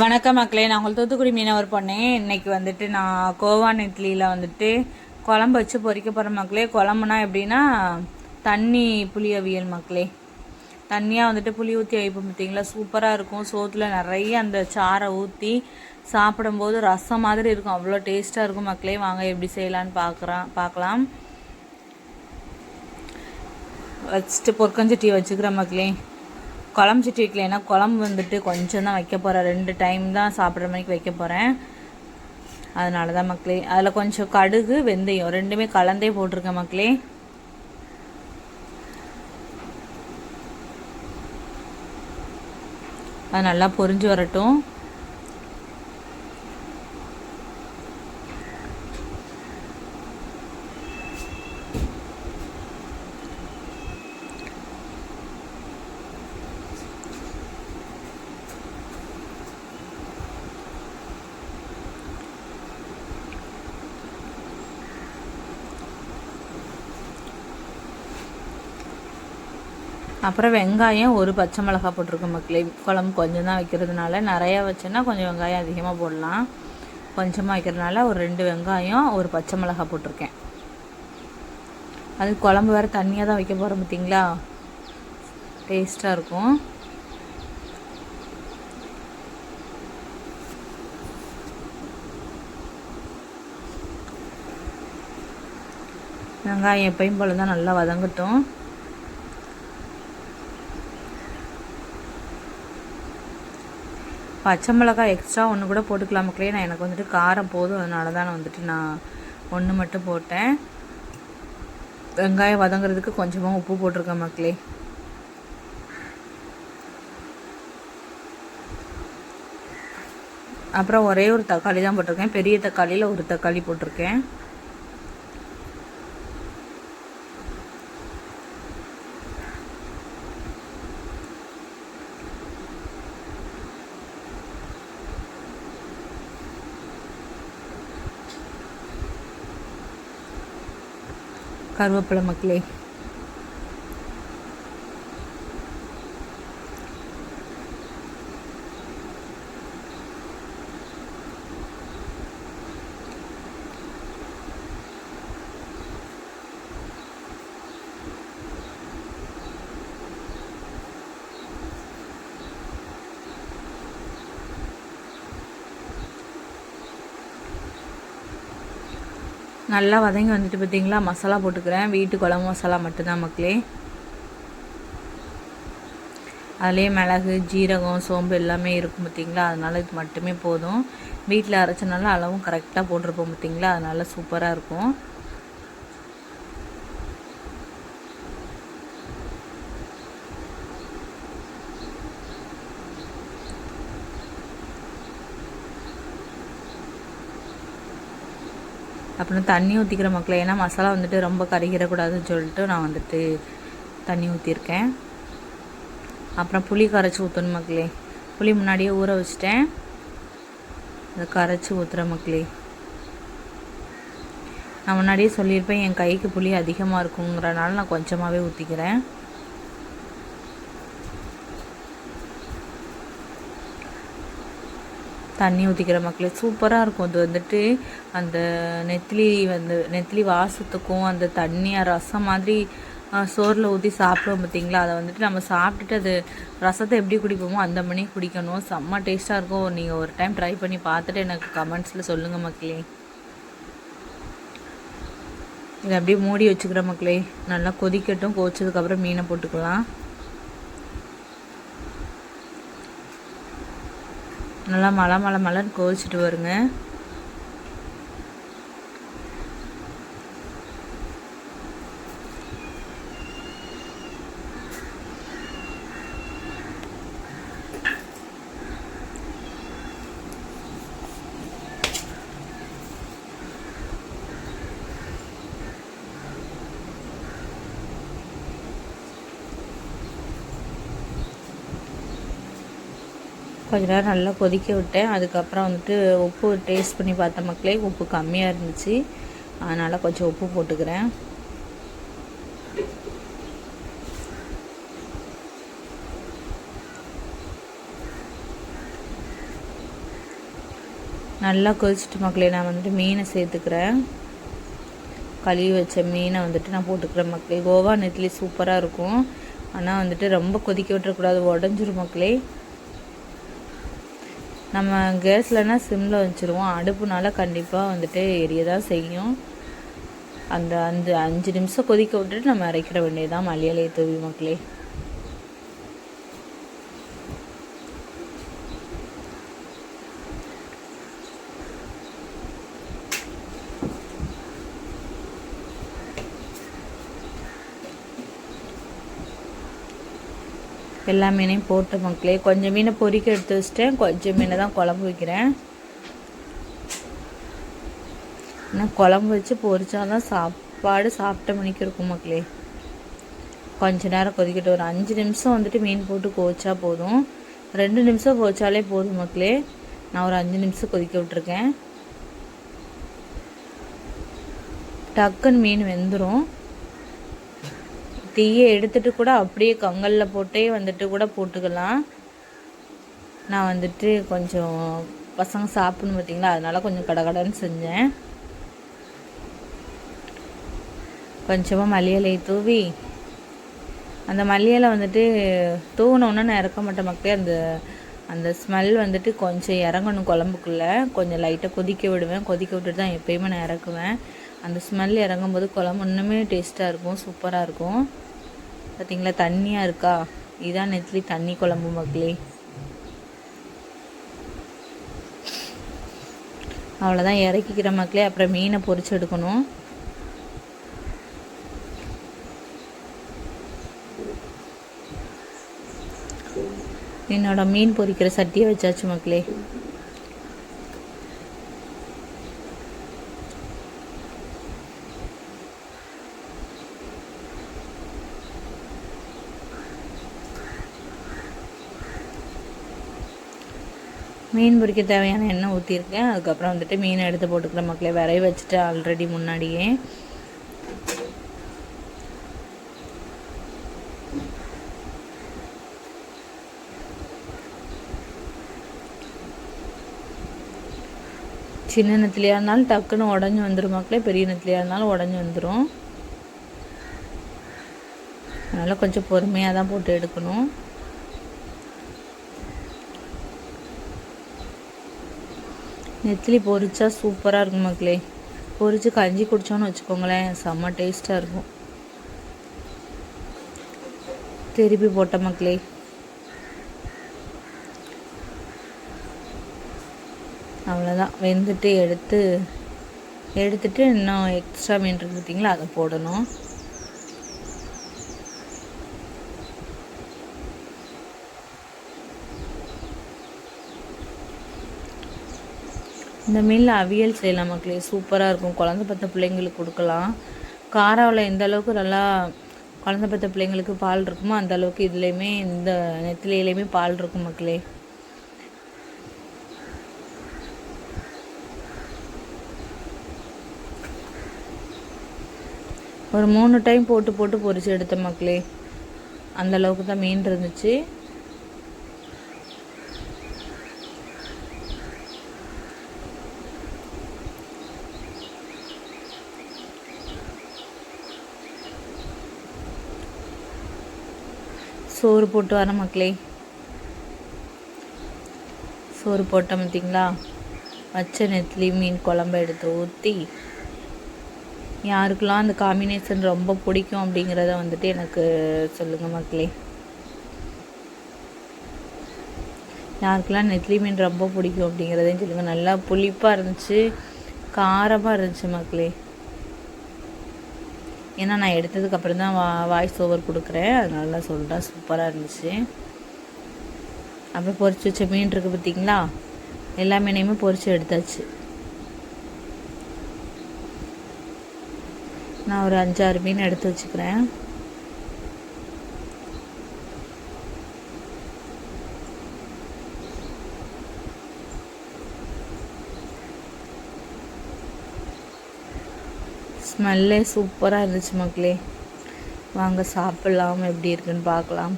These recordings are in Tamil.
வணக்கம் மக்களே. நான் உங்கள் தூத்துக்குடி மீனவர் பொண்ணேன் இன்னைக்கு வந்துட்டு நான் கோவான் இட்லியில் வந்துட்டு குழம்பு வச்சு பொறிக்க போகிற மக்களே. குழம்புனா எப்படின்னா தண்ணி புளியவியல் மக்களே. தண்ணியாக வந்துட்டு புளி ஊற்றி வைப்போம் பார்த்தீங்களா? சூப்பராக இருக்கும். சோத்தில் நிறைய அந்த சாறை ஊற்றி சாப்பிடும்போது ரசம் மாதிரி இருக்கும். அவ்வளோ டேஸ்ட்டாக இருக்கும் மக்களே. வாங்க எப்படி செய்யலான்னு பார்க்குறான் பார்க்கலாம். வச்சுட்டு பொற்கஞ்சட்டி வச்சுக்கிறேன் மக்களே. குழம்பு சட்டி வைக்கல ஏன்னா குழம்பு வந்துட்டு கொஞ்சம் தான் வைக்க போகிறேன் ரெண்டு டைம் தான் சாப்பிட்ற மணிக்கு வைக்க போகிறேன் அதனால தான் மக்களே அதில் கொஞ்சம் கடுகு வெந்தயம் ரெண்டுமே கலந்தே போட்டிருக்கேன் மக்களே. அது நல்லா பொரிஞ்சு வரட்டும். அப்புறம் வெங்காயம் ஒரு பச்சை மிளகா போட்டிருக்கோம் மக்களே. குழம்பு கொஞ்சம் தான் வைக்கிறதுனால நிறையா வச்சேன்னா கொஞ்சம் வெங்காயம் அதிகமாக போடலாம். கொஞ்சமாக வைக்கிறதுனால ஒரு ரெண்டு வெங்காயம் ஒரு பச்சை மிளகா போட்டிருக்கேன். அது குழம்பு வேறு தண்ணியாக தான் வைக்க போகிறோம் பார்த்தீங்களா டேஸ்ட்டாக இருக்கும். வெங்காயம் எப்பயும் போல தான் நல்லா வதங்கட்டும். பச்சை மிளகாய் எக்ஸ்ட்ரா ஒன்று கூட போட்டுக்கலாம் மக்களே நான் எனக்கு வந்துட்டு காரம் போதும். அதனால தான் நான் வந்துட்டு நான் ஒன்று மட்டும் போட்டேன். வெங்காயம் வதங்குறதுக்கு கொஞ்சமாக உப்பு போட்டிருக்கேன் மக்களே. அப்புறம் ஒரே ஒரு தக்காளி தான் போட்டிருக்கேன். பெரிய தக்காளியில் ஒரு தக்காளி போட்டிருக்கேன். கருவேப்பிலை மக்களே. நல்லா வதங்கி வந்துட்டு பார்த்தீங்களா மசாலா போட்டுக்கிறேன். வீட்டு குழம்பு மசாலா மட்டும்தான் மக்களே. அதுலேயே மிளகு ஜீரகம் சோம்பு எல்லாமே இருக்கும் பார்த்தீங்களா அதனால் இது மட்டுமே போதும். வீட்டில் அரைச்சனால அளவும் கரெக்டாக போட்டிருப்போம் பார்த்தீங்களா அதனால் சூப்பராக இருக்கும். அப்புறம் தண்ணி ஊற்றிக்கிற மக்களை ஏன்னா மசாலா வந்துட்டு ரொம்ப கருகிடக்கூடாதுன்னு சொல்லிட்டு நான் வந்துட்டு தண்ணி ஊற்றிருக்கேன் அப்புறம் புளி கரைச்சி ஊற்றணும் மக்களே. புளி முன்னாடியே ஊற வச்சுட்டேன். அதை கரைச்சி ஊற்றுற மக்களே. நான் முன்னாடியே சொல்லியிருப்பேன் என் கைக்கு புளி அதிகமாக இருக்குங்கிறனால நான் கொஞ்சமாகவே ஊற்றிக்கிறேன் தண்ணி ஊற்றிக்கிற மக்களே சூப்பராக இருக்கும். அது வந்துட்டு அந்த நெத்திலி வந்து நெத்திலி வாசத்துக்கும் அந்த தண்ணியாக ரசம் மாதிரி சோறில் ஊற்றி சாப்பிடுவோம் பார்த்தீங்களா அதை வந்துட்டு நம்ம சாப்பிட்டுட்டு அது ரசத்தை எப்படி குடிப்போமோ அந்த மணி குடிக்கணும். செம்ம டேஸ்ட்டாக இருக்கும். நீங்கள் ஒரு டைம் ட்ரை பண்ணி பார்த்துட்டு எனக்கு கமெண்ட்ஸில் சொல்லுங்கள் மக்களே. இதை அப்படியே மூடி வச்சுக்கிற மக்களே. நல்லா கொதிக்கட்டும். கொதிச்சதுக்கப்புறம் மீனை போட்டுக்கலாம். நல்லா மழை மழை மழைன்னு கோவிச்சிட்டு வருங்க. கொஞ்ச நேரம் நல்லா கொதிக்க விட்டேன். அதுக்கப்புறம் வந்துட்டு உப்பு டேஸ்ட் பண்ணி பார்த்த மக்களே உப்பு கம்மியாக இருந்துச்சு. அதனால் கொஞ்சம் உப்பு போட்டுக்கிறேன். நல்லா கொதிச்சிட்டு மக்களே நான் வந்துட்டு மீனை சேர்த்துக்கிறேன். கழுவி வச்ச மீனை வந்துட்டு நான் போட்டுக்கிறேன் மக்களே. கோவா நெத்திலி சூப்பராக இருக்கும். ஆனால் வந்துட்டு ரொம்ப கொதிக்க விட்டுறக்கூடாது. உடஞ்சிரும் மக்களே. நம்ம கேஸ்லனா சிம்மில் வச்சுருவோம். அடுப்புனால கண்டிப்பாக வந்துட்டு எரிய தான் செய்யும். அந்த அந்த அஞ்சு நிமிஷம் கொதிக்க விட்டுட்டு நம்ம அரைக்கிற வேண்டியதான் மலையாளையை தூவி மக்களே. எல்லா மீனையும் போட்டு மக்களே கொஞ்சம் மீனை பொறிக்க எடுத்து வச்சிட்டேன். கொஞ்சம் மீனை தான் குழம்பு வைக்கிறேன். ஆனால் குழம்பு வச்சு பொரிச்சாதான் சாப்பாடு சாப்பிட்ட மணிக்கு இருக்கும் மக்களே. கொஞ்ச நேரம் கொதிக்கிட்டு ஒரு அஞ்சு நிமிஷம் வந்துட்டு மீன் போட்டு கோச்சா போதும். ரெண்டு நிமிஷம் கோச்சாலே போதும் மக்களே. நான் ஒரு அஞ்சு நிமிஷம் கொதிக்க விட்டுருக்கேன். டக்குன்னு மீன் வெந்துடும் தீயை எடுத்துட்டு கூட அப்படியே கங்கலில் போட்டே வந்துட்டு கூட போட்டுக்கலாம். நான் வந்துட்டு கொஞ்சம் பசங்க சாப்பிடணும் பார்த்தீங்களா? அதனால் கொஞ்சம் கடகடன்னு செஞ்சேன். கொஞ்சமாக மல்லியலை தூவி அந்த மல்லியலை வந்துட்டு தூவினோன்னே நான் இறக்க மாட்டேன் மக்களே. அந்த அந்த ஸ்மெல் வந்துட்டு கொஞ்சம் இறங்கணும் குழம்புக்குள்ளே. கொஞ்சம் லைட்டாக கொதிக்க விடுவேன். கொதிக்க விட்டுட்டு தான் எப்பயுமே நான் இறக்குவேன். அந்த ஸ்மெல் இறங்கும்போது குழம்பு இன்னுமே டேஸ்ட்டாக இருக்கும் சூப்பராக இருக்கும். பார்த்தீங்களா தண்ணியாக இருக்கா? இதான் நெத்திலி தண்ணி குழம்பு மக்களே. அவ்வளோதான் இறக்கிக்கிற மக்களே அப்புறம் மீனை பொறிச்சு எடுக்கணும். என்னோட மீன் பொரிக்கிற சட்டியை வச்சாச்சு மக்களே. மீன் பிடிக்க தேவையான எண்ணெய் ஊற்றிருக்கேன் அதுக்கப்புறம் வந்துட்டு மீனை எடுத்து போட்டுக்கிற மக்களே விரைய வச்சுட்டு ஆல்ரெடி முன்னாடியே. சின்ன நத்திலையாக இருந்தாலும் டக்குன்னு உடஞ்சி வந்துடும் மக்களே. பெரிய நத்திலையாக இருந்தாலும் உடஞ்சி வந்துடும் அதனால் கொஞ்சம் பொறுமையாக தான் போட்டு எடுக்கணும். நெத்திலி பொரிச்சா சூப்பராக இருக்கும் மக்களே. பொரித்து கஞ்சி குடித்தோன்னு வச்சுக்கோங்களேன் செம்ம டேஸ்ட்டாக இருக்கும். திருப்பி போட்ட மக்களே. அவ்வளோதான் வெந்துட்டு எடுத்து எடுத்துட்டு இன்னும் எக்ஸ்ட்ரா மீன் இருக்கு பார்த்தீங்களா அதை போடணும். இந்த மீனில் அவியல் செய்யலாம் மக்களே. சூப்பராக இருக்கும். குழந்த பத்த பிள்ளைங்களுக்கு கொடுக்கலாம். காராவில் எந்த அளவுக்கு நல்லா குழந்த பத்த பிள்ளைங்களுக்கு பால் இருக்குமோ அந்த அளவுக்கு இதுலேயுமே இந்த நெத்திலையிலையுமே பால் இருக்கும் மக்களே. ஒரு மூணு டைம் போட்டு போட்டு பொரிச்சு எடுத்த மக்களே. அந்த அளவுக்கு தான் மீன் இருந்துச்சு. சோறு போட்டு வர மக்களே. சோறு போட்டோம் பார்த்தீங்களா வச்ச நெத்திலி மீன் குழம்பு எடுத்து ஊற்றி யாருக்கெல்லாம் அந்த காம்பினேஷன் ரொம்ப பிடிக்கும் அப்படிங்கிறத வந்துட்டு எனக்கு சொல்லுங்கள் மக்களே. யாருக்கெல்லாம் நெத்திலி மீன் ரொம்ப பிடிக்கும் அப்படிங்கிறதையும் சொல்லுங்கள் நல்லா புளிப்பாக இருந்துச்சு காரமாக இருந்துச்சு மக்களே. ஏன்னா நான் எடுத்ததுக்கப்புறம் தான் வா வாய்ஸ் ஓவர் கொடுக்குறேன். அதனால தான் சொல்கிறேன் சூப்பராக இருந்துச்சு. அப்புறம் பொறிச்சு வச்ச மீன் இருக்குது பார்த்தீங்களா எல்லா மீனையுமே பொறிச்சு எடுத்தாச்சு. நான் ஒரு அஞ்சாறு மீன் எடுத்து வச்சுக்கிறேன். ஸ்மெல்லே சூப்பராக இருந்துச்சு மக்களே. வாங்க சாப்பிட்லாம் எப்படி இருக்குன்னு பார்க்கலாம்.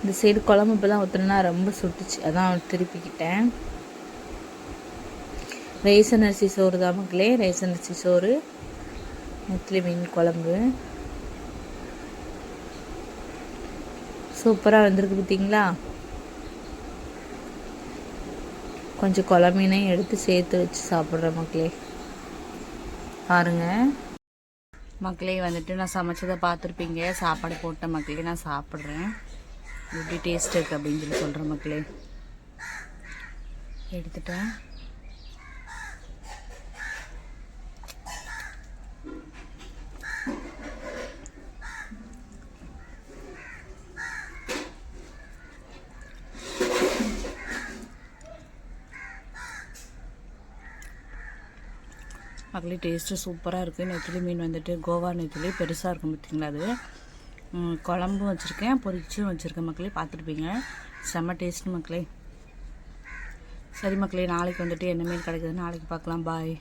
இந்த சைடு குழம்பு இப்போ தான் ஊற்றுனா ரொம்ப சுட்டுச்சு. அதான் திருப்பிக்கிட்டேன் ரேசன் அரிசி சோறு தான் மக்களே. ரேசன் அரிசி சோறு நெத்திலி மீன் குழம்பு. சூப்பராக வந்திருக்கு பார்த்தீங்களா? கொஞ்சம் குழம்பீனையும் எடுத்து சேர்த்து வச்சு சாப்பிட்றேன் மக்களே. பாருங்க. மக்களே வந்துட்டு நான் சமைச்சதை பார்த்துருப்பீங்க. சாப்பாடு போட்ட மக்களே நான் சாப்பிட்றேன். எப்படி டேஸ்ட் இருக்குது அப்படின்னு சொல்லி சொல்கிறேன் மக்களே. எடுத்துட்டேன். மக்களே டேஸ்ட்டு சூப்பராக இருக்குது நெத்திலி மீன் வந்துட்டு கோவா நெத்திலி பெருசாக இருக்கும் பார்த்திங்களா அது? குழம்பும் வச்சுருக்கேன் பொரிச்சும் வச்சுருக்கேன் மக்களே பார்த்துருப்பீங்க செம்ம டேஸ்ட் மக்களே. சரி மக்களே நாளைக்கு வந்துட்டு என்ன மீன் கிடைக்குதுன்னு நாளைக்கு பார்க்கலாம் பாய்